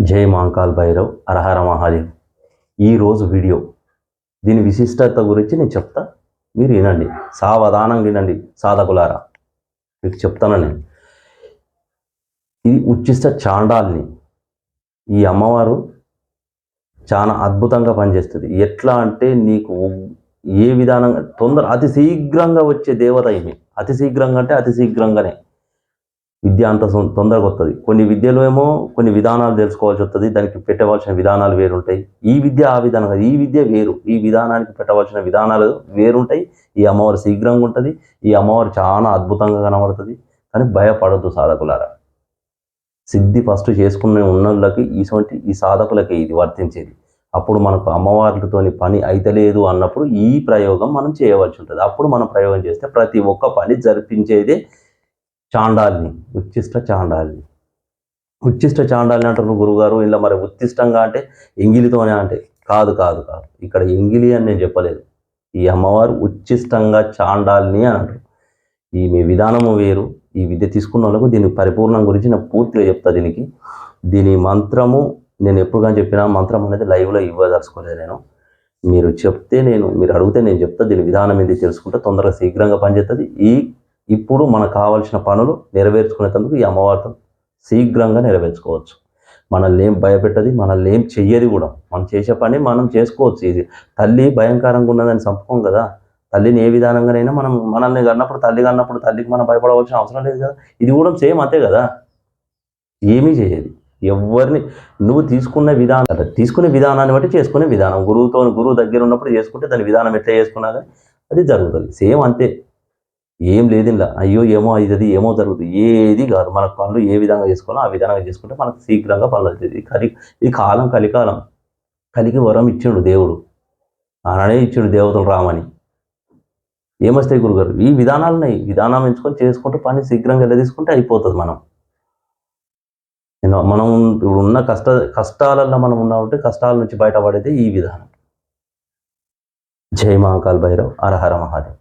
జై మాంకాల్ భైరవ్ అరహర మహాదేవ్. ఈరోజు వీడియో. దీని విశిష్టత గురించి నేను చెప్తా. మీరు వినండి. సావధానంగా వినండి సాధకులారా. మీకు చెప్తాను నేను. ఇది ఉచ్చిష్ట చాండాల్ని. ఈ అమ్మవారు చాలా అద్భుతంగా పనిచేస్తుంది. ఎట్లా అంటే నీకు ఏ విధానంగా తొందర అతి శీఘ్రంగా వచ్చే దేవత ఈమె. అతి శీఘ్రంగా అంటే అతి శీఘ్రంగానే. విద్య అంత తొందరగా వస్తుంది కొన్ని విద్యలో ఏమో కొన్ని విధానాలు తెలుసుకోవాల్సి వస్తుంది దానికి పెట్టవలసిన విధానాలు వేరుంటాయి. ఈ విద్య ఆ విధానంగా ఈ విద్య వేరు. ఈ విధానానికి పెట్టవలసిన విధానాలు వేరుంటాయి. ఈ అమ్మవారు శీఘ్రంగా ఉంటుంది. ఈ అమ్మవారు చాలా అద్భుతంగా కనబడుతుంది. కానీ భయపడద్దు సాధకులారా. సిద్ధి ఫస్ట్ చేసుకునే ఉన్నోళ్ళకి ఇటువంటి ఈ సాధకులకి ఇది వర్తించేది. అప్పుడు మనకు అమ్మవార్లతోని పని అయితలేదు అన్నప్పుడు ఈ ప్రయోగం మనం చేయవలసి ఉంటుంది. అప్పుడు మనం ప్రయోగం చేస్తే ప్రతి ఒక్క పని జరిపించేదే చాండాల్ని ఉచ్చిష్ట చాండాల్ని. ఉచ్చిష్ట చాండాలిని అంటారు గురుగారు ఇలా మరి ఉత్తిష్టంగా అంటే ఎంగిలితోనే అంటే కాదు కాదు కాదు. ఇక్కడ ఎంగిలి అని నేను చెప్పలేదు. ఈ అమ్మవారు ఉచ్చిష్టంగా చాండాల్ని అని అంటారు. ఈమె విధానము వేరు. ఈ విద్య తీసుకున్న వాళ్ళకు దీని పరిపూర్ణం గురించి నేను పూర్తిగా చెప్తా దీనికి. దీని మంత్రము నేను ఎప్పుడు కానీ చెప్పినా మంత్రం అనేది లైవ్లో ఇవ్వదలుచుకోలేదు నేను. మీరు చెప్తే నేను మీరు అడిగితే నేను చెప్తా. దీని విధానం ఏంటి తెలుసుకుంటే తొందరగా శీఘ్రంగా పనిచేస్తుంది. ఈ ఇప్పుడు మనకు కావాల్సిన పనులు నెరవేర్చుకునేందుకు ఈ అమ్మవారితో శీఘ్రంగా నెరవేర్చుకోవచ్చు. మనల్ని ఏం భయపెట్టది మనల్ని ఏం చెయ్యది కూడా. మనం చేసే పని మనం చేసుకోవచ్చు. ఇది తల్లి భయంకరంగా ఉన్నదని చంపుకోం కదా. తల్లిని ఏ విధానంగానైనా మనం మనల్ని కన్నప్పుడు తల్లి కన్నప్పుడు తల్లికి మనం భయపడవలసిన అవసరం లేదు కదా. ఇది కూడా సేమ్ అంతే కదా. ఏమీ చేయదు ఎవరిని నువ్వు తీసుకున్న విధానం తీసుకునే విధానాన్ని బట్టి చేసుకునే విధానం. గురువుతో గురువు దగ్గర ఉన్నప్పుడు చేసుకుంటే దాని విధానం ఎట్లా చేసుకున్నా అది జరుగుతుంది. సేమ్ అంతే. ఏం లేదు ఇలా అయ్యో ఏమో ఇది ఏమో జరుగుతుంది. ఏది కాదు. మన పనులు ఏ విధంగా చేసుకోవాలో ఆ విధంగా చేసుకుంటే మనకు శీఘ్రంగా పనులు అవుతుంది కలి ఈ కాలం కలికాలం. కలికి వరం ఇచ్చిండు దేవుడు. అననే ఇచ్చిండు దేవతలు రామని. ఏమొస్తాయి గురుగారు? ఈ విధానాలు ఉన్నాయి విధానం ఎంచుకొని చేసుకుంటే పని శీఘ్రంగా ఎలా తీసుకుంటే అయిపోతుంది మనం. మనం ఇప్పుడు ఉన్న కష్ట కష్టాలలో మనం ఉన్నామంటే కష్టాల నుంచి బయటపడేది ఈ విధానం. జై మహాకాల్ భైరవ్. అరహర మహాదేవ్.